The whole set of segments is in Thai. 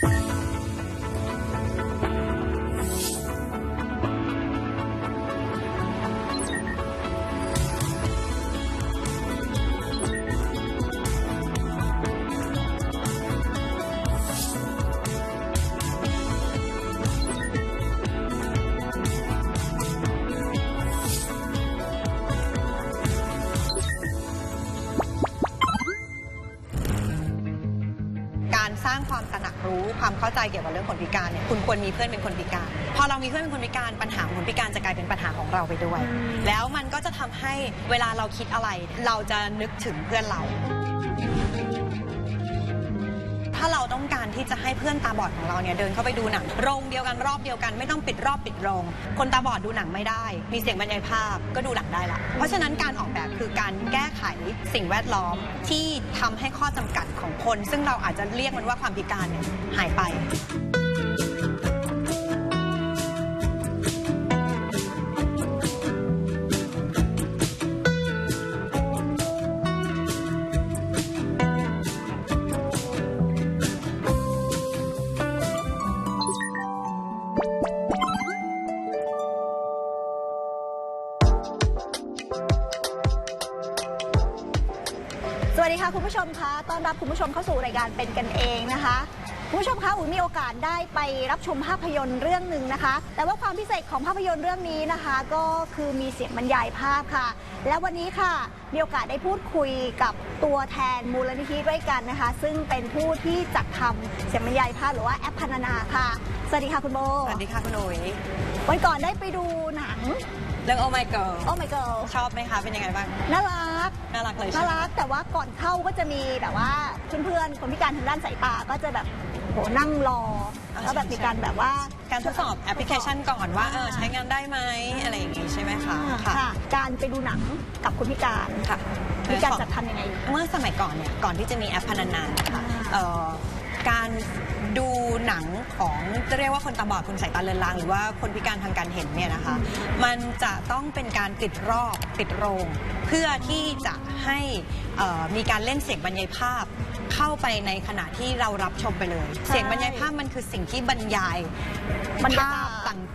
ก เข้าใจเกี่ยวกับเรื่องคนพิการเนี่ยคุณควรมีเพื่อนเป็นคนพิการ พอเรามีเพื่อนเป็นคนพิการปัญหาของคนพิการจะกลายเป็นปัญหาของเราไปด้วย แล้วมันก็จะทำให้เวลาเราคิดอะไร เราจะนึกถึงเพื่อนเรา เราต้องการที่จะให้เพื่อนตาบอดของเราเนี่ยเดินเข้าไปดูหนังโรงเดียวกันรอบเดียวกันไม่ต้องปิดรอบปิดโรง คนตาบอดดูหนังไม่ได้ มีเสียงบรรยายภาพก็ดูหนังได้ละเพราะฉะนั้นการออกแบบคือการแก้ไขสิ่งแวดล้อมที่ทำให้ข้อจำกัดของคน ซึ่งเราอาจจะเรียกมันว่าความพิการเนี่ยหายไป คะต้อนรับคุณผู้ชมเข้าสู่รายการเป็นกันเองนะคะคุณผู้ชมคะอุ๋ยมีโอกาสได้ไปรับชมภาพยนตร์เรื่องหนึ่งนะคะ แต่ว่าความพิเศษของภาพยนตร์เรื่องนี้นะคะ ก็คือมีเสียงบรรยายภาพค่ะ และวันนี้ค่ะมีโอกาสได้พูดคุยกับตัวแทนมูลนิธิด้วยกันนะคะ ซึ่งเป็นผู้ที่จัดทำเสียงบรรยายภาพหรือว่าแอปพันนาค่ะสวัสดีค่ะคุณโบสวัสดีค่ะคุณอุ๋ยวันก่อนได้ไปดูหนังเรื่อง Oh My Girl โอ้ my girl ชอบไหมคะเป็นยังไงบ้างน่ารัก น่ารักเลยน่าใช่ไหม รักแต่ว่าก่อนเข้าก็จะมีแบบว่าเพื่อนๆคนพิการทางด้านสายตาก็จะแบบโหนั่งรอแล้วแบบมีการแบบว่าการทดสอบแอปพลิเคชันก่อนว่าเออใช้งานได้ไหมอะไรอย่างงี้ใช่ไหมคะค่ะ การไปดูหนังกับคนพิการค่ะ มีการจัดทำยังไง เมื่อสมัยก่อนเนี่ยก่อนที่จะมีแอปพนันนานนะคะอ่าเอ่อ การดูหนังของจะเรียกว่าคนตาบอดคนสายตาเลือนลาง หรือว่าคนพิการทางการเห็นเนี่ยนะคะ มันจะต้องเป็นการติดรอบติดโรง เพื่อที่จะให้เอ่อมีการเล่นเสียงบรรยายภาพเข้าไปในขณะที่เรารับชมไปเลย เสียงบรรยายภาพมันคือสิ่งที่บรรยายบรรยายภาพ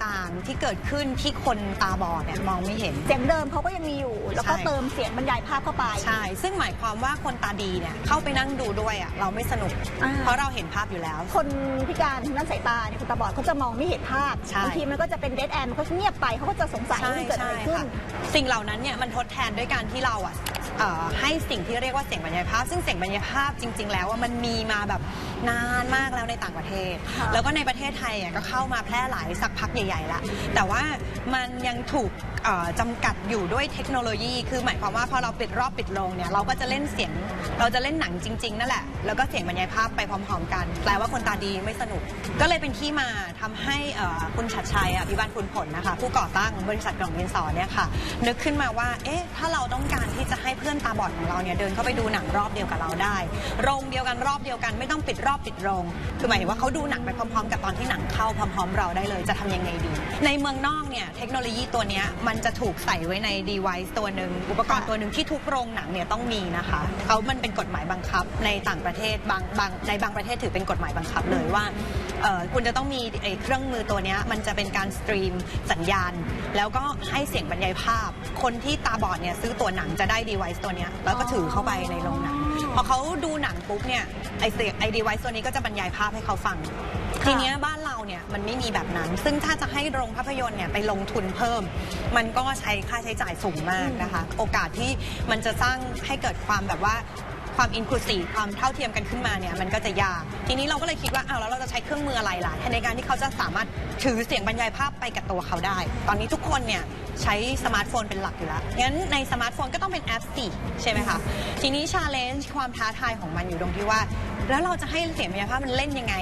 ต่างๆ ที่เกิดขึ้นที่คนตาบอดเนี่ยมองไม่เห็น เสียงเดิมเขาก็ยังมีอยู่ แล้วก็ใช่เติมเสียงบรรยายภาพเข้าไป ใช่ ซึ่งหมายความว่าคนตาดีเนี่ยเข้าไปนั่งดูด้วยอะเราไม่สนุก อ่า เพราะเราเห็นภาพอยู่แล้ว คนพิการทางด้านสายตาเนี่ยคนตาบอดเขาจะมองไม่เห็นภาพใช่ บางทีมันก็จะเป็นเดดแอนมันก็เงียบไปเขาก็จะสงสัยว่ามันเกิดอะไรขึ้นสิ่งเหล่านั้นเนี่ยมันทดแทนด้วยการที่เราอะเอ่อให้สิ่งที่เรียกว่าเสียงบรรยายภาพ ซึ่งเสียงบรรยายภาพจริง ๆ แล้วว่ามันมีมาแบบนานมากแล้วในต่างประเทศ ค่ะ แล้วก็ในประเทศไทยอะก็เข้ามาแพร่หลายสักพักใหญ่ ๆ ละ แต่ว่ามันยังถูก เอ่อจำกัดอยู่ด้วยเทคโนโลยี คือหมายความว่าพอเราปิดรอบปิดโรงเนี่ยเราก็จะเล่นเสียง เราจะเล่นหนังจริง ๆ นั่นแหละ แล้วก็เสียงบรรยายภาพไปพร้อม ๆ กัน แปลว่าคนตาดีไม่สนุก ก็เลยเป็นที่มาทำให้เอ่อคุณชัดชัยอภิบาลคุณผลนะคะ ผู้ก่อตั้งบริษัทกล่องดินสอเนี่ยค่ะ นึกขึ้นมาว่า เอ๊ะ ถ้าเราต้องการที่จะให้เพื่อนตาบอดของเราเนี่ยเดินเข้าไปดูหนังรอบเดียวกับเราได้ โรงเดียวกันรอบเดียวกันไม่ต้องปิดรอบปิดโรง คือหมายถึงว่าเขาดูหนังไปพร้อม ๆ กับตอนที่หนังเข้าพร้อม ๆ เราได้เลย จะทำยังไงดี ในเมืองนอกเนี่ยเทคโนโลยีตัวเนี้ยมันจะถูกใส่ไว้ใน device ตัวหนึ่งอุปกรณ์ตัวหนึ่งที่ทุกโรงหนังเนี่ยต้องมีนะคะเขามันเป็นกฎหมายบังคับในต่างประเทศบางบางในบางประเทศถือเป็นกฎหมายบังคับเลยว่าคุณจะต้องมีเครื่องมือตัวนี้มันจะเป็นการสตรีมสัญญาณ แล้วก็ให้เสียงบรรยายภาพ คนที่ตาบอดเนี่ยซื้อตัวหนังจะได้ device ตัวนี้แล้วก็ถือเข้าไปในโรงหนัง พอเขาดูหนังปุ๊บเนี่ยไอ้เสียงไอ้ device ตัวนี้ก็จะบรรยายภาพให้เขาฟัง ทีเนี้ยบ้าน มันไม่มีแบบนั้น ซึ่งถ้าจะให้โรงภาพยนตร์เนี่ยไปลงทุนเพิ่ม มันก็ใช้ค่าใช้จ่ายสูงมากนะคะ โอกาสที่มันจะสร้างให้เกิดความแบบว่าความอินคลูซีฟความเท่าเทียมกันขึ้นมาเนี่ยมันก็จะยาก ทีนี้เราก็เลยคิดว่าเอ้าแล้วเราจะใช้เครื่องมืออะไรล่ะในการที่เขาจะสามารถถือเสียงบรรยายภาพไปกับตัวเขาได้ ตอนนี้ทุกคนเนี่ยใช้สมาร์ทโฟนเป็นหลักอยู่แล้ว งั้นในสมาร์ทโฟนก็ต้องเป็นแอปสิใช่ไหมคะ ทีนี้ชาเลนจ์ความท้าทายของมันอยู่ตรงที่ว่า แล้วเราจะให้เสียงบรรยายภาพมันเล่นยังไง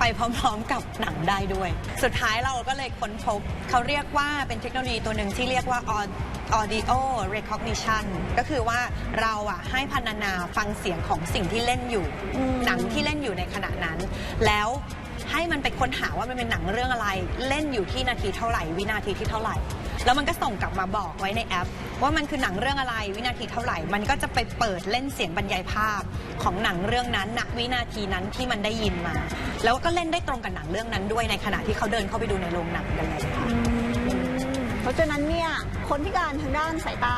ไปพร้อมๆกับหนังได้ด้วย สุดท้ายเราก็เลยค้นพบ เขาเรียกว่าเป็นเทคโนโลยีตัวหนึ่งที่เรียกว่า audio recognition ก็คือว่าเราอะให้พันนานาฟังเสียงของสิ่งที่เล่นอยู่ หนังที่เล่นอยู่ในขณะนั้น แล้วให้มันไปค้นหาว่ามันเป็นหนังเรื่องอะไร เล่นอยู่ที่นาทีเท่าไหร่ วินาทีที่เท่าไหร่ แล้วมันก็ส่งกลับมาบอกไว้ในแอป ว่ามันคือหนังเรื่องอะไร วินาทีเท่าไหร่ มันก็จะไปเปิดเล่นเสียงบรรยายภาพของหนังเรื่องนั้นณวินาทีนั้นที่มันได้ยินมา แล้วก็เล่นได้ตรงกับหนังเรื่องนั้นด้วยในขณะที่เขาเดินเข้าไปดูในโรงหนังกันเลยค่ะ เพราะฉะนั้นเนี่ยคนพิการทางด้านสายตา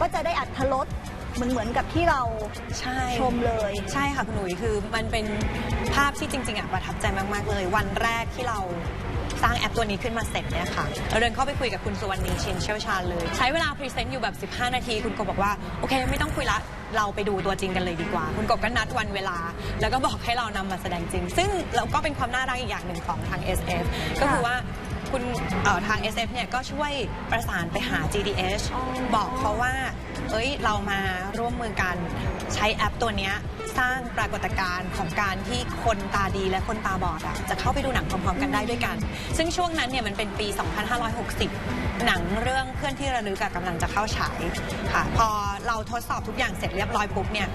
ก็จะได้อัธรสเหมือนเหมือนกับที่เราใช่ ชมเลย ใช่ค่ะคุณหนุ่ยคือมันเป็นภาพที่จริงๆอะประทับใจมาก ๆ เลย วันแรกที่เรา สร้างแอปตัวนี้ขึ้นมาเสร็จเนี่ยค่ะเราเดินเข้าไปคุยกับคุณสุวรรณีชินเชี่ยวชาญเลย ใช้เวลาพรีเซนต์อยู่แบบ 15 นาที คุณกบบอกว่า โอเค ไม่ต้องคุยละ เราไปดูตัวจริงกันเลยดีกว่า คุณกบก็นัดวันเวลา แล้วก็บอกให้เรานำมาแสดงจริง ซึ่งเราก็เป็นความน่ารักอีกอย่างหนึ่งของทาง SF ก็คือว่า คุณเอ่อทาง SF เนี่ยก็ช่วยประสานไปหา GDH อ๋อบอกเขาว่า เอ้ยเรามาร่วมมือกันใช้แอปตัวเนี้ยสร้างปรากฏการณ์ของการที่คนตาดีและคนตาบอดอะจะเข้าไปดูหนังพร้อมๆกันได้ด้วยกัน ซึ่งช่วงนั้นเนี่ยมันเป็นปี 2560 หนังเรื่องเพื่อนที่ระลึกอะกำลังจะเข้าฉายค่ะ พอเราทดสอบทุกอย่างเสร็จเรียบร้อยปุ๊บเนี่ย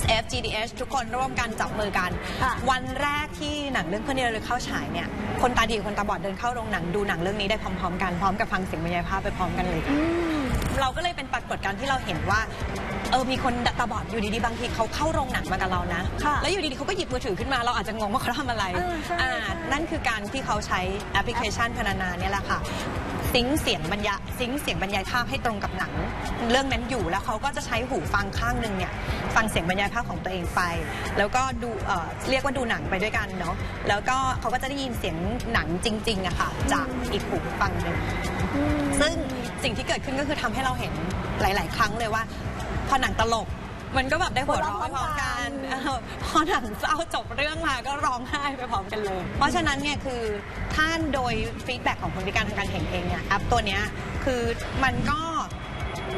SF GDH ทุกคนร่วมกันจับมือกัน ค่ะวันแรกที่หนังเรื่องเพื่อนที่ระลึกเข้าฉายเนี่ย คนตาดีกับคนตาบอดเดินเข้าโรงหนังดูหนังเรื่องนี้ได้พร้อมๆ กันพร้อมกับฟังเสียงบรรยายภาพไปพร้อมกันเลยอืมเราก็เลยเป็นปรากฏการณ์ที่เราเห็นว่าเออมีคนตาบอดอยู่ดีๆบางทีเขาเข้าโรงหนังมากับเรานะค่ะแล้วอยู่ดีๆเขาก็หยิบมือถือขึ้นมาเราอาจจะงงว่าเขาทำอะไรเออใช่อ่าใช่นั่นคือการที่เขาใช้แอปพลิเคชันพนานาเนี่ยแหละค่ะ ซิงค์เสียงบรรยายซิงค์เสียงบรรยายภาพให้ตรงกับหนัง เรื่องนั้นอยู่แล้วเขาก็จะใช้หูฟังข้างหนึ่งเนี่ยฟังเสียงบรรยายภาพของตัวเองไป แล้วก็ดูเอ่อเรียกว่าดูหนังไปด้วยกันเนาะแล้วก็เขาก็จะได้ยินเสียงหนังจริงๆอะค่ะจากอีกหูฟังหนึ่งซึ่งสิ่งที่เกิดขึ้นก็คือทำให้เราเห็นหลาย ๆ ครั้งเลยว่าพอหนังตลก มันก็แบบได้หัวเราะหัวเราะพร้อมพร้อมกักันนเออพอหนังเศร้าจบเรื่องมาก็ร้องไห้ไปพร้อมกันเลย เพราะฉะนั้นเนี่ยคือท่านโดยฟีดแบ็ของคนพิการทางการเห็นเองเนี่ยแอปตัวเนี้ยคือมันก็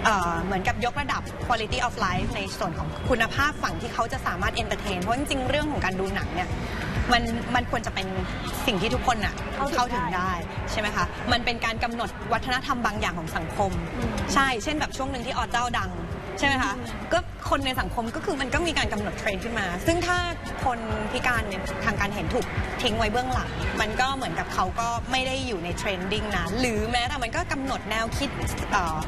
เอ่อเหมือนกับยกระดับ quality of life ในส่วนของคุณภาพฝั่งที่เขาจะสามารถ entertain เพราะจริงๆเรื่องของการดูหนังเนี่ยมันมันควรจะเป็นสิ่งที่ทุกคนน่ะเข้าถึงเข้าถึงได้ได้ใช่ไหมคะมันเป็นการกำหนดวัฒนธรรมบางอย่างของสังคมอืมใช่เช่นแบบช่วงหนึ่งที่อเจ้าดัง ใช่ไหมคะก็คนในสังคมก็คือมันก็มีการกำหนดเทรนด์ขึ้นมา ซึ่งถ้าคนพิการเนี่ยทางการเห็นถูกทิ้งไว้เบื้องหลัง มันก็เหมือนกับเขาก็ไม่ได้อยู่ในเทรนดิ้งนั้นหรือแม้แต่มันก็กำหนดแนวคิดเอ่อ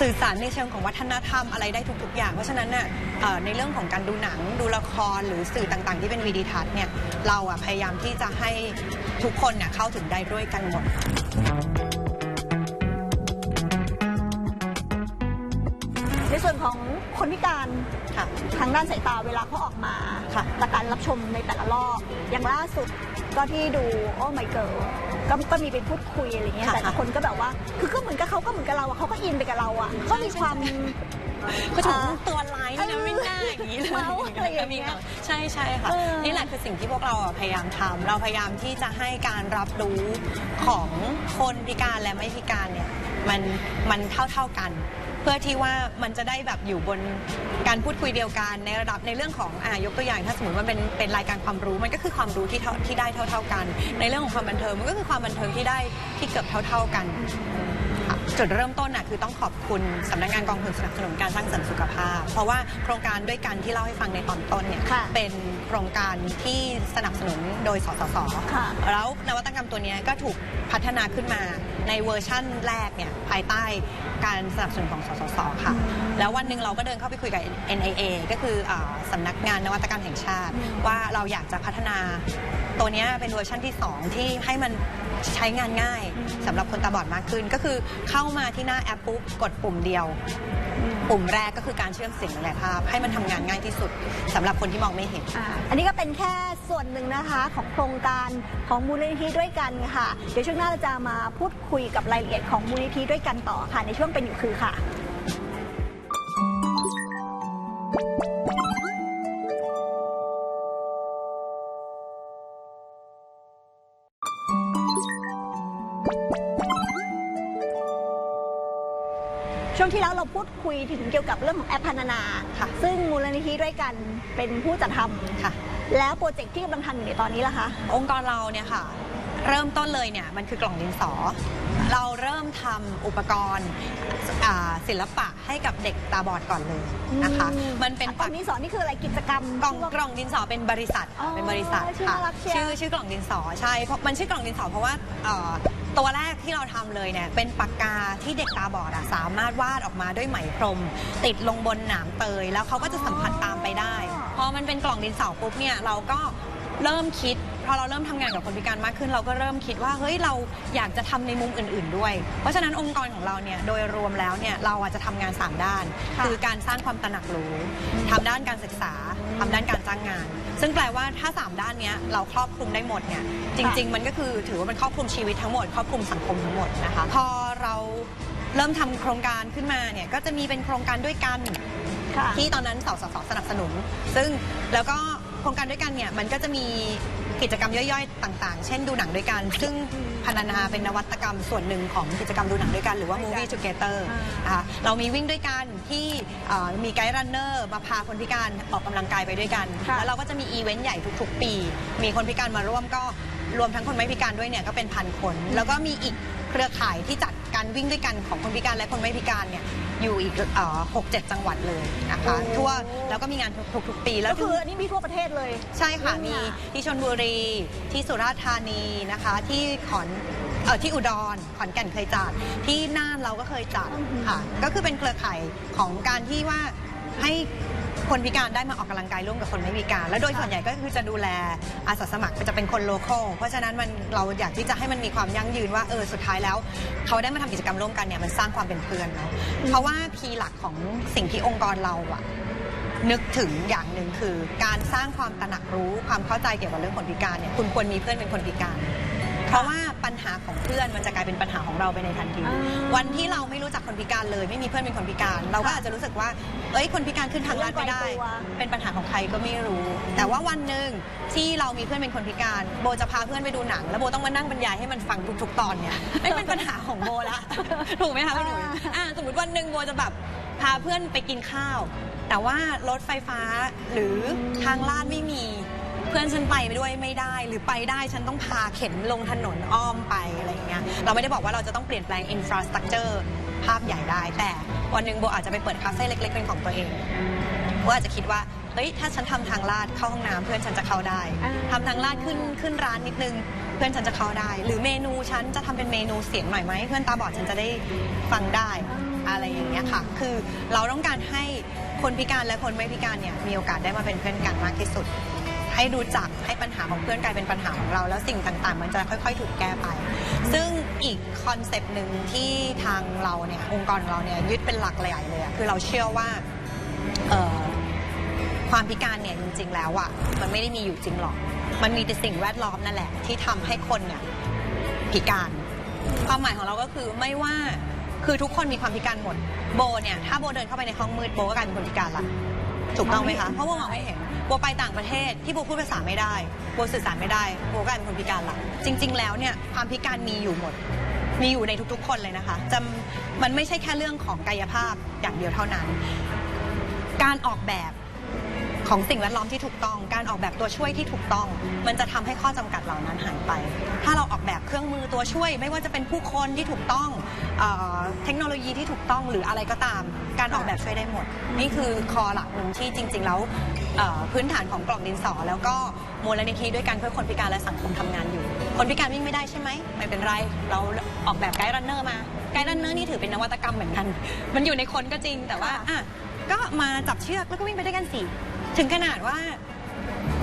สื่อสารในเชิงของวัฒนธรรมอะไรได้ทุก ๆ อย่าง เพราะฉะนั้นน่ะเอ่อในเรื่องของการดูหนังดูละครหรือสื่อต่างๆ ที่เป็นวิดีทัศน์เนี่ยเราอะพยายามที่จะให้ทุกคนเนี่ยเข้าถึงได้ด้วยกันหมด วนของคนพิการค่ะทางด้านสายตาเวลาเขาออกมาค่ะประการรับชมในแต่ละรอบอย่างล่าสุดก็ที่ดูโอ้ my girl ก็ก็มีไปพูดคุยอะไรเงี้ยค่ะแต่ละคนก็แบบว่า คือก็เหมือนกับเขาก็เหมือนกับเราอะเขาก็อินไปกับเราอะก็มีความ เขาถึงอ่าตัวร้ายนี่นะไม่น่าอย่างนี้เลยเมาอะไรอย่างเงี้ยใช่ใช่ค่ะ เออ นี่แหละคือสิ่งที่พวกเราอะพยายามทำเราพยายามที่จะให้การรับรู้ของคนพิการและไม่พิการเนี่ยมันมันเท่าเท่าๆกัน เพื่อที่ว่ามันจะได้แบบอยู่บนการพูดคุยเดียวกันในระดับในเรื่องของอ่ายกตัวอย่างถ้าสมมติว่าเป็นเป็นรายการความรู้มันก็คือความรู้ที่เท่าที่ได้เท่าเท่าๆกัน ในเรื่องของความบันเทิงมันก็คือความบันเทิงที่ได้ที่เกือบเท่าเท่าๆกันค่ะ จุดเริ่มต้นน่ะคือต้องขอบคุณสำนักงานกองทุนสนับสนุนการสร้างเสริมสุขภาพ เพราะว่าโครงการด้วยกันที่เล่าให้ฟังในตอนต้นเนี่ยค่ะเป็นโครงการที่สนับสนุนโดยสสสค่ะ แล้วนวัตกรรมตัวเนี้ยก็ถูกพัฒนาขึ้นมาในเวอร์ชั่นแรกเนี่ยภายใต้การสนับสนุนของสสสค่ะ แล้ววันหนึ่งเราก็เดินเข้าไปคุยกับ NIA ก็คืออาสำนักงานนวัตกรรมแห่งชาติ ว่าเราอยากจะพัฒนาตัวเนี้ยเป็นเวอร์ชั่นที่ 2 ที่ให้มัน ใช้งานง่ายสำหรับคนตาบอดมากขึ้น ก็คือเข้ามาที่หน้าแอปปุ๊บกดปุ่มเดียว ปุ่มแรกก็คือการเชื่อมเสียงและภาพ ให้มันทำงานง่ายที่สุดสำหรับคนที่มองไม่เห็น อ่าอันนี้ก็เป็นแค่ส่วนหนึ่งนะคะของโครงการของมูลนิธิด้วยกันค่ะ เดี๋ยวช่วงหน้าเราจะมาพูดคุยกับรายละเอียดของมูลนิธิด้วยกันต่อค่ะ ในช่วงเป็นอยู่คือค่ะ งที่แล้วเราพูดคุยถึงเกี่ยวกับเรื่องของแอปพันนาค่ะ ซึ่งมูลนิธิด้วยกันเป็นผู้จัดทำค่ะ แล้วโปรเจกต์ที่กำลังทำอยู่ในตอนนี้ล่ะคะ องค์กรเราเนี่ยค่ะ เริ่มต้นเลยเนี่ยมันคือกล่องดินสอ เราเริ่มทำอุปกรณ์อ่าศิลปะให้กับเด็กตาบอดก่อนเลยนะคะ อืม มันเป็นตอนนี้สอนนี่คืออะไรกิจกรรมกล่องที่ว่า กล่องดินสอเป็นบริษัทอ๋อเป็นบริษัทชื่อค่ะน่ารักเชียว ชื่อชื่อกล่องดินสอใช่เพราะมันชื่อกล่องดินสอเพราะว่าเอ่อ ตัวแรกที่เราทำเลยเนี่ยเป็นปากกาที่เด็กตาบอดอะสามารถวาดออกมาด้วยไหมพรม ติดลงบนหนามเตย แล้วเขาก็จะสัมผัสตามไปได้ พอมันเป็นกล่องดินสอปุ๊บเนี่ยเราก็เริ่มคิด พอเราเริ่มทำงานกับคนพิการมากขึ้น เราก็เริ่มคิดว่าเฮ้ยเราอยากจะทำในมุมอื่น ๆ ด้วย เพราะฉะนั้นองค์กรของเราเนี่ยโดยรวมแล้วเนี่ยเราอาจจะทำงาน 3 ด้าน ค่ะ คือการสร้างความตระหนักรู้ทำด้านการศึกษาทำด้านการจ้างงาน ซึ่งแปลว่าถ้า 3 ด้านเนี้ยเราครอบคลุมได้หมดเนี่ยจริง ๆ มันก็คือถือว่ามันครอบคลุมชีวิตทั้งหมดครอบคลุมสังคมทั้งหมดนะคะพอเราเริ่มทำโครงการขึ้นมาเนี่ยก็จะมีเป็นโครงการด้วยกันค่ะ ที่ตอนนั้นสสสสนับสนุน ซึ่งแล้วก็โครงการด้วยกันเนี่ยมันก็จะมีกิจกรรมย่อยๆ ต่าง ๆ เช่นดูหนังด้วยกัน ซึ่ง พนันนาเป็นนวัตกรรมส่วนหนึ่งของกิจกรรมดูหนังด้วยกันหรือว่า movie together อ่านะคะเรามีวิ่งด้วยกันที่เอ่อมีไกด์รันเนอร์มาพาคนพิการออกกำลังกายไปด้วยกัน ค่ะ แล้วเราก็จะมีอีเวนต์ใหญ่ทุกๆ ปี มีคนพิการมาร่วมก็รวมทั้งคนไม่พิการด้วยเนี่ยก็เป็นพันคน แล้วก็มีอีกเครือข่ายที่จัดการวิ่งด้วยกันของคนพิการและคนไม่พิการเนี่ย อยู่อีกหกเจ็ดจังหวัดเลยนะคะโอ้ ทั่วแล้วก็มีงานทุกๆปีแล้ก็วคืออันนี้มีทั่วประเทศเลย ใช่ค่ะอืมมีค่ะที่ชนบุรี ที่สุราษฎร์ธานีนะคะ ที่ขอนเออที่อุดรขอนแก่นเคยจัด ที่น่านเราก็เคยจัดค่ะ ก็คือเป็นเครือข่ายของการที่ว่าให้ คนพิการได้มาออกกำลังกายร่วมกับคนไม่พิการ และโดยส่วนใหญ่ก็คือจะดูแลอาสาสมัครจะเป็นคนโลคอลเพราะฉะนั้นมันเราอยากที่จะให้มันมีความยั่งยืนว่าเออสุดท้ายแล้ว เขาได้มาทำกิจกรรมร่วมกันเนี่ยมันสร้างความเป็นเพื่อนเนาะเพราะว่าพีหลักของสิ่งที่องค์กรเราอะ นึกถึงอย่างหนึ่งคือ การสร้างความตระหนักรู้ความเข้าใจเกี่ยวกับเรื่องคนพิการเนี่ยคุณควรมีเพื่อนเป็นคนพิการ เพราะว่าปัญหาของเพื่อนมันจะกลายเป็นปัญหาของเราไปในทันทีอ่าวันที่เราไม่รู้จักคนพิการเลย ไม่มีเพื่อนเป็นคนพิการ เราก็อาจจะรู้สึกว่า เอ้ยคนพิการขึ้นทางลาดไม่ได้เรื่องไกลตัวเป็นปัญหาของใครก็ไม่รู้ แต่ว่าวันหนึ่งที่เรามีเพื่อนเป็นคนพิการ โบจะพาเพื่อนไปดูหนัง แล้วโบต้องมานั่งบรรยายให้มันฟังทุกๆตอนเนี่ยไม่เป็นปัญหาของโบละถูกไหมคะคุณหนุ่ยอ่าสมมติวันหนึ่งโบจะแบบพาเพื่อนไปกินข้าว แต่ว่ารถไฟฟ้าหรือทางลาดไม่มี เพื่อนฉันไปไม่ด้วยไม่ได้ หรือไปได้ฉันต้องพาเข็นลงถนนอ้อมไปอะไรอย่างเงี้ยเราไม่ได้บอกว่าเราจะต้องเปลี่ยนแปลงอินฟราสตรักเจอร์ภาพใหญ่ได้ แต่วันหนึ่งโบอาจจะไปเปิดคาเฟ่เล็กๆเป็นของตัวเองโบอาจจะคิดว่าเฮ้ยถ้าฉันทำทางลาดเข้าห้องน้ำเพื่อนฉันจะเข้าได้อ่าทำทางลาดขึ้นขึ้นร้านนิดนึงเพื่อนฉันจะเข้าได้ หรือเมนูฉันจะทำเป็นเมนูเสียงหน่อยไหมเพื่อนตาบอดฉันจะได้ฟังได้อะไรอย่างเงี้ยค่ะ คือเราต้องการให้คนพิการและคนไม่พิการเนี่ยมีโอกาสได้มาเป็นเพื่อนกันมากที่สุด ให้รู้จักให้ปัญหาของเพื่อนกลายเป็นปัญหาของเรา แล้วสิ่งต่างๆ มันจะค่อย ๆ ถูกแก้ไป ซึ่งอีกคอนเซปต์หนึ่งที่ทางเราเนี่ยองค์กรของเราเนี่ยยึดเป็นหลักใหญ่เลยคือเราเชื่อว่าความพิการเนี่ยจริง ๆ แล้วอะมันไม่ได้มีอยู่จริงหรอก มันมีแต่สิ่งแวดล้อมนั่นแหละ ที่ทำให้คนเนี่ยพิการ ความหมายของเราก็คือไม่ว่าคือทุกคนมีความพิการหมดโบเนี่ยถ้าโบเดินเข้าไปในห้องมืดโบก็กลายเป็นคนพิการละถูกต้องไหมคะเพราะโบมองไม่เห็น บัวไปต่างประเทศที่บัวพูดภาษาไม่ได้บัวสื่อสารไม่ได้บก็กลายเป็นคนพิการละจริง ๆ แล้วเนี่ยความพิการมีอยู่หมด มีอยู่ในทุกๆ คนเลยนะคะจะมันไม่ใช่แค่เรื่องของกายภาพอย่างเดียวเท่านั้น การออกแบบ ของสิ่งแวดล้อมที่ถูกต้อง การออกแบบตัวช่วยที่ถูกต้อง มันจะทำให้ข้อจำกัดเหล่านั้นหายไป ถ้าเราออกแบบเครื่องมือตัวช่วย ไม่ว่าจะเป็นผู้คนที่ถูกต้องเออเทคโนโลยีที่ถูกต้องหรืออะไรก็ตาม การออกแบบช่วยได้หมด นี่คือคอหลักหนึ่งที่จริง ๆ แล้วเอ่อพื้นฐานของกล่องดินสอ แล้วก็มูลนิธิด้วยกันเพื่อคนพิการและสังคมทำงานอยู่ คนพิการวิ่งไม่ได้ใช่ไหมไม่เป็นไรเราออกแบบไกด์รันเนอร์มาไกด์รันเนอร์นี่ถือเป็นนวัตกรรมเหมือนกัน มันอยู่ในคนก็จริงแต่ว่าอะก็มาจับเชือกแล้วก็วิ่งไปด้วยกันสิ ถึงขนาดว่า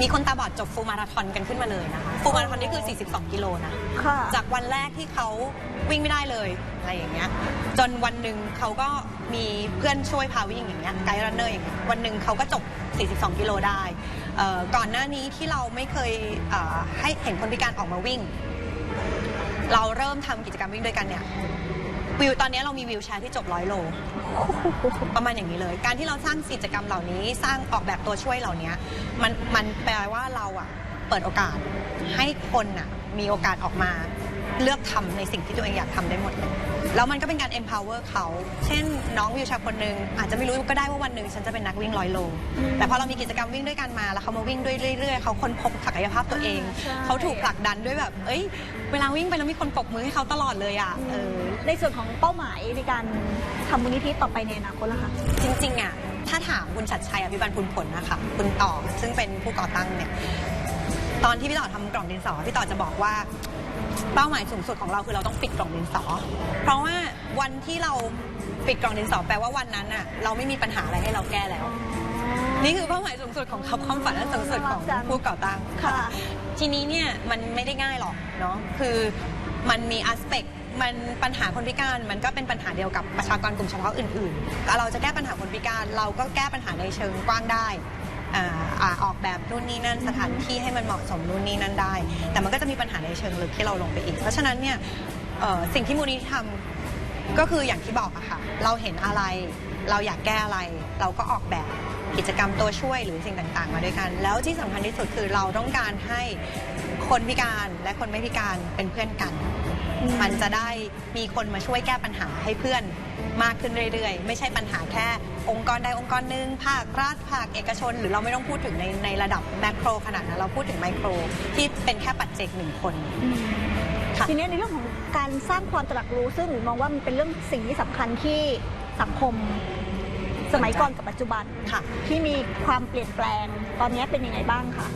มีคนตาบอดจบฟูลมาราธอนกันขึ้นมาเลยนะคะ ฟูลมาราธอนนี่คือ 42 กิโลนะ ค่ะ จากวันแรกที่เขาวิ่งไม่ได้เลยอะไรอย่างเงี้ย จนวันหนึ่งเขาก็มีเพื่อนช่วยพาวิ่งอย่างเงี้ยไกด์รันเนอร์อย่างเงี้ยวันหนึ่งเขาก็จบ 42 กิโลได้เอ่อก่อนหน้านี้ที่เราไม่เคยเอ่อให้เห็นคนพิการออกมาวิ่ง เราเริ่มทำกิจกรรมวิ่งด้วยกันเนี่ย วิวตอนนี้เรามีวิวแชร์ที่จบร้อยโล ประมาณอย่างนี้เลย การที่เราสร้างกิจกรรมเหล่านี้สร้างออกแบบตัวช่วยเหล่านี้มันมันแปลว่าเราอะเปิดโอกาสให้คนอะมีโอกาสออกมาเลือกทำในสิ่งที่ตัวเองอยากทำได้หมดเลย แล้วมันก็เป็นการ empower เขา เช่นน้องวิวแชร์คนหนึ่งอาจจะไม่รู้ก็ได้ว่าวันหนึ่งฉันจะเป็นนักวิ่งร้อยโล แต่พอเรามีกิจกรรมวิ่งด้วยกันมา แล้วเขามาวิ่งด้วยเรื่อยๆ เขาค้นพบศักยภาพตัวเองใช่เขาถูกผลักดันด้วยแบบ เอ้ย เวลาวิ่งไปแล้วมีคนปรบมือให้เขาตลอดเลยอะเออในส่วนของเป้าหมายในการทำมูลนิธิต่อไปในอนาคตล่ะคะจริงๆอะถ้าถามคุณชัดชัยอภิบาลพุนผลนะคะคุณต่อซึ่งเป็นผู้ก่อตั้งเนี่ยตอนที่พี่ต่อทำกล่องดินสอพี่ต่อจะบอกว่า เป้าหมายสูงสุดของเราคือเราต้องปิดกล่องดินสอ เพราะว่าวันที่เราปิดกล่องดินสอแปลว่าวันนั้นอะเราไม่มีปัญหาอะไรให้เราแก้แล้ว นี่คือเป้าหมายสูงสุดของเขาความฝันอันสูงสุดของน่ารักจังผู้ก่อตั้งค่ะ ทีนี้เนี่ยมันไม่ได้ง่ายหรอกเนาะคือมันมีอาสเปกมันปัญหาคนพิการมันก็เป็นปัญหาเดียวกับประชากรกลุ่มเฉพาะอื่นๆแต่เราจะแก้ปัญหาคนพิการเราก็แก้ปัญหาในเชิงกว้างได้ อออกแบบนู่นนี่นั่นสถานที่ให้มันเหมาะสมนู่นนี่นั่นได้ แต่มันก็จะมีปัญหาในเชิงลึกที่เราลงไปอีก เพราะฉะนั้นเนี่ยสิ่งที่มูลนิธิทำก็คืออย่างที่บอกอะค่ะเราเห็นอะไรเราอยากแก้อะไร เราก็ออกแบบกิจกรรมตัวช่วยหรือสิ่งต่างๆ มาด้วยกัน แล้วที่สำคัญที่สุดคือเราต้องการให้คนพิการและคนไม่พิการเป็นเพื่อนกัน มันจะได้มีคนมาช่วยแก้ปัญหาให้เพื่อนมากขึ้นเรื่อย ๆ ไม่ใช่ปัญหาแค่องค์กรใดองค์กรหนึ่งภาครัฐภาคเอกชน หรือเราไม่ต้องพูดถึงในในระดับแมกโรขนาดนั้นเราพูดถึงไมโคร ที่เป็นแค่ปัจเจกหนึ่งคนค่ะทีนี้ในเรื่องของการสร้างความตระหนักรู้ซึ่งหนูมองว่ามันเป็นเรื่องสิ่งที่สำคัญที่สังคมสมัยก่อนกับปัจจุบันค่ะ ที่มีความเปลี่ยนแปลงตอนนี้เป็นยังไงบ้างคะ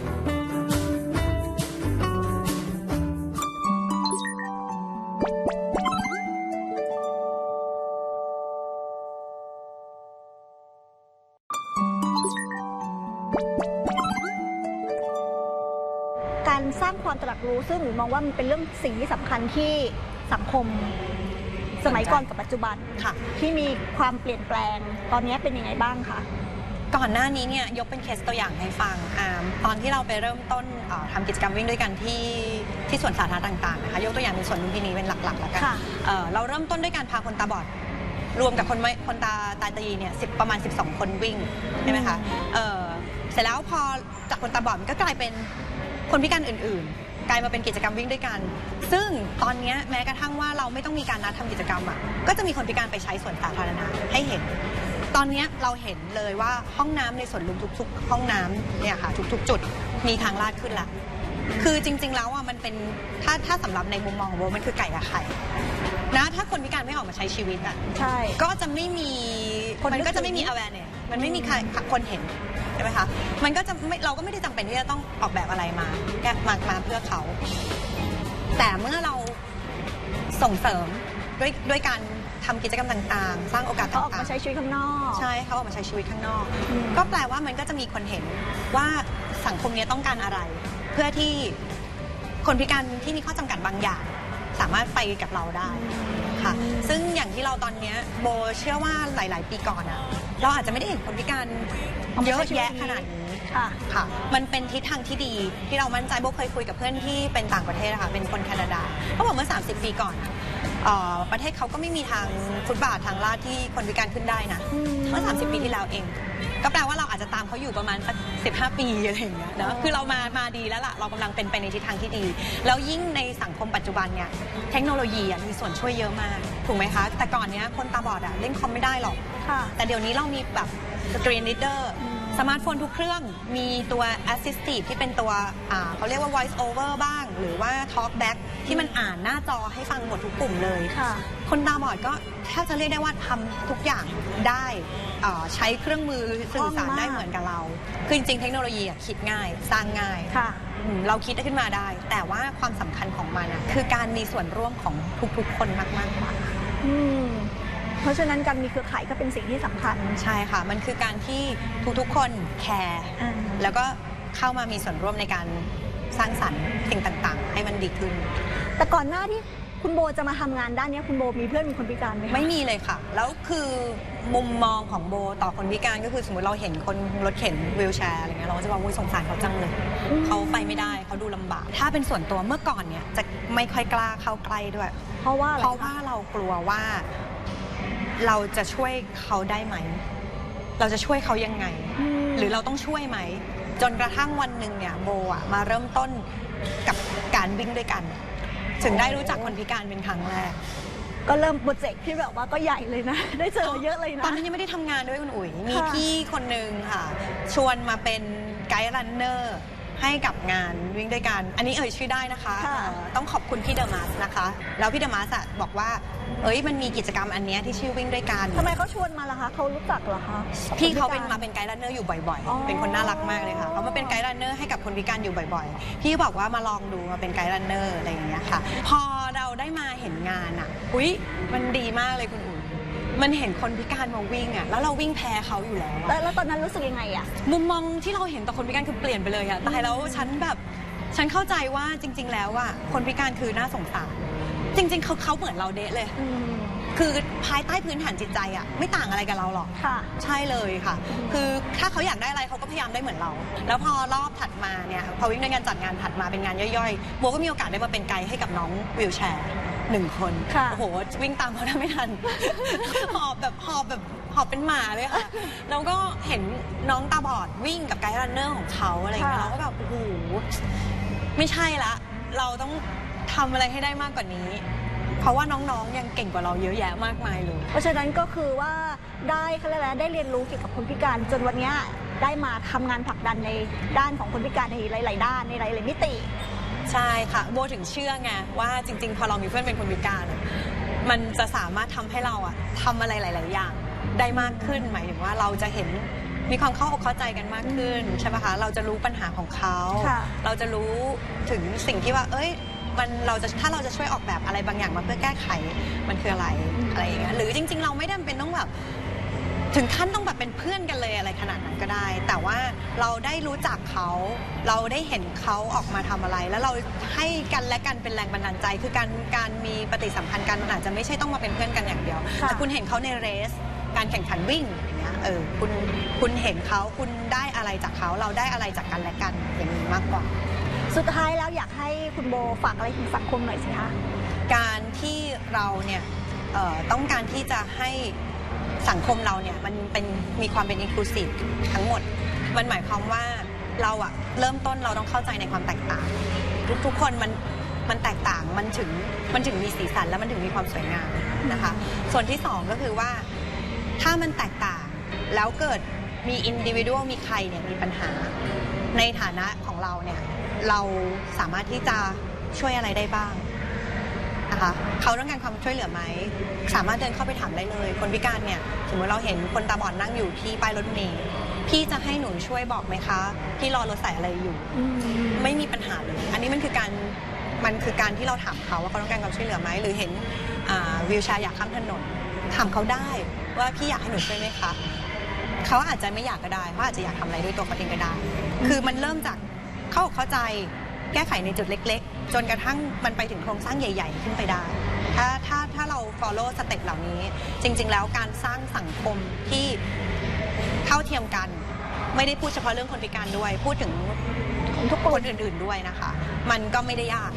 การสร้างความตระหนักรู้ซึ่งหนูมองว่ามันเป็นเรื่องสิ่งที่สำคัญที่สังคม สมัยก่อนกับปัจจุบันค่ะ ที่มีความเปลี่ยนแปลงตอนนี้เป็นยังไงบ้างคะก่อนหน้านี้เนี่ยยกเป็นเคสตัวอย่างให้ฟังอ่าตอนที่เราไปเริ่มต้นเอ่อทำกิจกรรมวิ่งด้วยกันที่ที่สวนสาธารณะต่างๆนะคะยกตัวอย่างเป็นสวนลุมพินีเป็นหลักๆแล้วกันค่ะเอ่อเราเริ่มต้นด้วยการพาคนตาบอดรวมกับคนไม่คนตาตาตีเนี่ยสิประมาณ 12 คนวิ่งใช่ไหมคะ เอ่อเสร็จแล้วพอจากคนตาบอดมันก็กลายเป็นคนพิการอื่น ๆ กลายมาเป็นกิจกรรมวิ่งด้วยกัน ซึ่งตอนเนี้ยแม้กระทั่งว่าเราไม่ต้องมีการนัดทำกิจกรรมอะก็จะมีคนพิการไปใช้สวนสาธารณะให้เห็น ตอนเนี้ยเราเห็นเลยว่าห้องน้ำในสวนลุมทุก ๆ ห้องน้ำเนี่ยค่ะทุกๆ จุดมีทางลาดขึ้นละคือจริง ๆ แล้วอะมันเป็นถ้าถ้าสำหรับในมุมมองของโบมันคือไก่กับไข่นะถ้าคนพิการไม่ออกมาใช้ชีวิตอะใช่ ก็จะไม่มีคนมันก็จะนึกถึงไม่มี awareness มันไม่มีใครคนเห็นใช่ไหมคะ มันก็จะไม่เราก็ไม่ได้จำเป็นที่จะต้องออกแบบอะไรมาแก้มามาเพื่อเขา แต่เมื่อเราส่งเสริมด้วยด้วยการทำกิจกรรมต่างๆ สร้างโอกาสเขาออกต่างมาๆใช้ชีวิตข้างนอก ใช่เขาออกมาใช้ชีวิตข้างนอกอืมก็แปลว่ามันก็จะมีคนเห็นว่าสังคมเนี้ยต้องการอะไร เพื่อที่คนพิการที่มีข้อจำกัดบางอย่าง สามารถไปกับเราได้ค่ะซึ่งอย่างที่เราตอนเนี้ยโบเชื่อว่าหลาย ๆ ปีก่อนอะเราอาจจะไม่ได้เห็นคนพิการเยอะแยะขนาดนี้ค่ะค่ะ มันเป็นทิศทางที่ดีที่เรามั่นใจโบเคยคุยกับเพื่อนที่เป็นต่างประเทศนะคะเป็นคนแคนาดาเขาบอกเมื่อ 30 ปีก่อนอะ เอ่อประเทศเขาก็ไม่มีทางฟุตบาททางลาดที่คนพิการขึ้นได้นะอืมเมื่อ 30 ปีที่แล้วเอง ก็แปลว่าเราอาจจะตามเขาอยู่ประมาณสัก15 ปีอะไรอย่างเงี้ยนะอ๋อคือเรามามาดีแล้วล่ะเรากำลังเป็นไปในทิศทางที่ดี แล้วยิ่งในสังคมปัจจุบันเนี่ยเทคโนโลยีอะมีส่วนช่วยเยอะมากถูกไหมคะ แต่ก่อนเนี้ยคนตาบอดอะเล่นคอมไม่ได้หรอก ค่ะ แต่เดี๋ยวนี้เรามีแบบสกรีน e ีเดอร์อืม สมาร์ทโฟนทุกเครื่องมีตัว Assistive ที่เป็นตัวอ่าเขาเรียกว่า Voice Over บ้าง หรือว่า Talk Back ที่มันอ่านหน้าจอให้ฟังหมดทุกปุ่มเลยค่ะคนตาบอดก็แทบจะเรียกได้ว่าทำทุกอย่างได้เอ่อใช้เครื่องมือสื่อสารได้เหมือนกับเรา คือจริงๆเทคโนโลยีอะคิดง่าย สร้างง่ายค่ะอืมเราคิดได้ขึ้นมาได้ แต่ว่าความสำคัญของมันอะคือการมีส่วนร่วมของทุกๆคนมากๆกว่าอืม เพราะฉะนั้นการมีเครือข่ายก็เป็นสิ่งที่สำคัญ ใช่ค่ะ มันคือการที่ทุกๆคนแคร์อ่าแล้วก็เข้ามามีส่วนร่วมในการสร้างสรรค์สิ่งต่างๆ ให้มันดีขึ้น แต่ก่อนหน้าที่คุณโบจะมาทำงานด้านเนี้ยคุณโบมีเพื่อนมีคนพิการไหมคะไม่มีเลยค่ะ แล้วคือมุมมองของโบต่อคนพิการก็คือสมมติเราเห็นคนรถเข็นวีลแชร์อะไรเงี้ยเราก็จะบอกว่าสงสารเขาจังเลยอืมเขาไปไม่ได้เขาดูลำบาก ถ้าเป็นส่วนตัวเมื่อก่อนเนี่ยจะไม่ค่อยกล้าเข้าใกล้ด้วย เพราะว่าอะไรเพราะว่าเรากลัวว่า เราจะช่วยเขาได้ไหม เราจะช่วยเขายังไงมหรือเราต้องช่วยไหม จนกระทั่งวันหนึ่งเนี่ยโบอะมาเริ่มต้นกับการวิ่งด้วยกัน ถึงได้รู้จักคนพิการเป็นครั้งแรก ก็เริ่มโปรเจกต์ที่แบบว่าก็ใหญ่เลยนะ ได้เจอเยอะเลยนะ ตอนนั้นยังไม่ได้ทำงานด้วยคุณอุ๋ย มีค่ะพี่คนหนึ่งค่ะ ชวนมาเป็นไกด์รันเนอร์ ให้กับงานวิ่งด้วยกัน อันนี้เอ่ยชื่อได้นะคะค่ะ เอ่อต้องขอบคุณพี่เดอะมาสนะคะ แล้วพี่เดอะมาสอะบอกว่า เอ้ยมันมีกิจกรรมอันเนี้ยที่ชื่อวิ่งด้วยกัน ทำไมเขาชวนมาล่ะคะเขารู้จักเหรอคะ พี่เขาเป็นคมาเป็นไกด์รันเนอร์อยู่บ่อยอ๋อ ๆ เป็นคนน่ารักมากเลยค่ะเขามาเป็นไกด์รันเนอร์ให้กับคนพิการอยู่บ่อยๆ พี่บอกว่ามาลองดูมาเป็นไกด์รันเนอร์อะไรอย่างเงี้ยค่ะ พอเราได้มาเห็นงานอะ อุ้ยมันดีมากเลยคุณอุ๋ย มันเห็นคนพิการมาวิ่งอะแล้วเราวิ่งแพ้เขาอยู่แล้วอะ แล้วแล้วตอนนั้นรู้สึกยังไงอะมุมมองที่เราเห็นต่อคนพิการคือเปลี่ยนไปเลยอะตายแล้วฉันแบบฉันเข้าใจว่าจริง ๆ แล้วอะคนพิการคือน่าสงสาร จริง ๆ เขาเขาเหมือนเราเดะเลย อืมคือภายใต้พื้นฐานจิตใจอะไม่ต่างอะไรกับเราหรอก ค่ะ ใช่เลยค่ะ คือถ้าเขาอยากได้อะไรเขาก็พยายามได้เหมือนเรา แล้วพอรอบถัดมาเนี่ยพอวิ่งในงานจัดงานถัดมาเป็นงานย่อยๆโบก็มีโอกาสได้มาเป็นไกด์ให้กับน้องวิวแชร์ หนึ่งคนค่ะ โอ้โหวิ่งตามเขาได้ไม่ทัน หอบแบบหอบแบบหอบเป็นหมาเลยค่ะแล้วก็เห็นน้องตาบอดวิ่งกับไกด์รันเนอร์ของเขาอะไรอย่างเงี้ยค่ะ เราก็แบบโอ้โหไม่ใช่ละ เราต้องทำอะไรให้ได้มากกว่านี้ เพราะว่าน้องๆยังเก่งกว่าเราเยอะแยะมากมายเลย เพราะฉะนั้นก็คือว่าได้เขาเรียกอะไรได้เรียนรู้เกี่ยวกับคนพิการ จนวันเนี้ยได้มาทำงานผลักดันในด้านของคนพิการในหลาย ๆ ด้านในหลาย ๆ มิติ ใช่ค่ะโบถึงเชื่อไงว่าจริง ๆ พอเรามีเพื่อนเป็นคนพิการอะมันจะสามารถทำให้เราอะทำอะไรหลาย ๆ อย่างได้มากขึ้น หมายถึงว่าเราจะเห็นมีความเข้าอกเข้าใจกันมากขึ้นใช่ไหมคะเราจะรู้ปัญหาของเขา ค่ะ เราจะรู้ถึงสิ่งที่ว่า เอ้ย มันเราจะถ้าเราจะช่วยออกแบบอะไรบางอย่างมาเพื่อแก้ไขมันคืออะไรอะไรอย่างเงี้ยหรือจริง ๆ เราไม่จำเป็นต้องแบบ ถึงขั้นต้องแบบเป็นเพื่อนกันเลยอะไรขนาดนั้นก็ได้ แต่ว่าเราได้รู้จักเขา เราได้เห็นเขาออกมาทำอะไร แล้วเราให้กันและกันเป็นแรงบันดาลใจ คือการการมีปฏิสัมพันธ์กันมันอาจจะไม่ใช่ต้องมาเป็นเพื่อนกันอย่างเดียวค่ะแต่คุณเห็นเขาในเรส การแข่งขันวิ่งอย่างเงี้ยเออคุณคุณเห็นเขาคุณได้อะไรจากเขาเราได้อะไรจากกันและกันอย่างนี้มากกว่า สุดท้ายแล้วอยากให้คุณโบฝากอะไรถึงสังคมหน่อยสิคะการที่เราเนี่ยเอ่อต้องการที่จะให้ สังคมเราเนี่ยมันเป็นมีความเป็น inclusive ทั้งหมด มันหมายความว่าเราอะเริ่มต้นเราต้องเข้าใจในความแตกต่าง ทุกๆคนมันมันแตกต่างมันถึงมันถึงมีสีสันและมันถึงมีความสวยงามนะคะ ส่วนที่สองก็คือว่าถ้ามันแตกต่างแล้วเกิดมีอินดิวิ u a l มีใครเนี่ยมีปัญหา ในฐานะของเราเนี่ยเราสามารถที่จะช่วยอะไรได้บ้าง นะคะ เขาต้องการความช่วยเหลือไหม สามารถเดินเข้าไปถามได้เลย คนพิการเนี่ย สมมติเราเห็นคนตาบอดนั่งอยู่ที่ป้ายรถเมล์พี่จะให้หนูช่วยบอกไหมคะ พี่รอรถสายอะไรอยู่ ไม่มีปัญหาเลย อันนี้มันคือการมันคือการที่เราถามเขาว่าเขาต้องการความช่วยเหลือไหม หรือเห็นวิวแชร์อยากข้ามถนนถามเขาได้ว่าพี่อยากให้หนูช่วยไหมคะเขาอาจจะไม่อยากก็ได้เขาอาจจะอยากทำอะไรด้วยตัวเขาเองก็ได้ คือมันเริ่มจากเข้าอกเข้าใจแก้ไขในจุดเล็กๆจนกระทั่งมันไปถึงโครงสร้างใหญ่ ๆ ขึ้นไปได้ ถ้าถ้าถ้าเรา follow สเต็ปเหล่านี้ จริง ๆ แล้วการสร้างสังคมที่เท่าเทียมกัน ไม่ได้พูดเฉพาะเรื่องคนพิการด้วย พูดถึงทุกคนอื่น ๆด้วยนะคะ มันก็ไม่ได้ยาก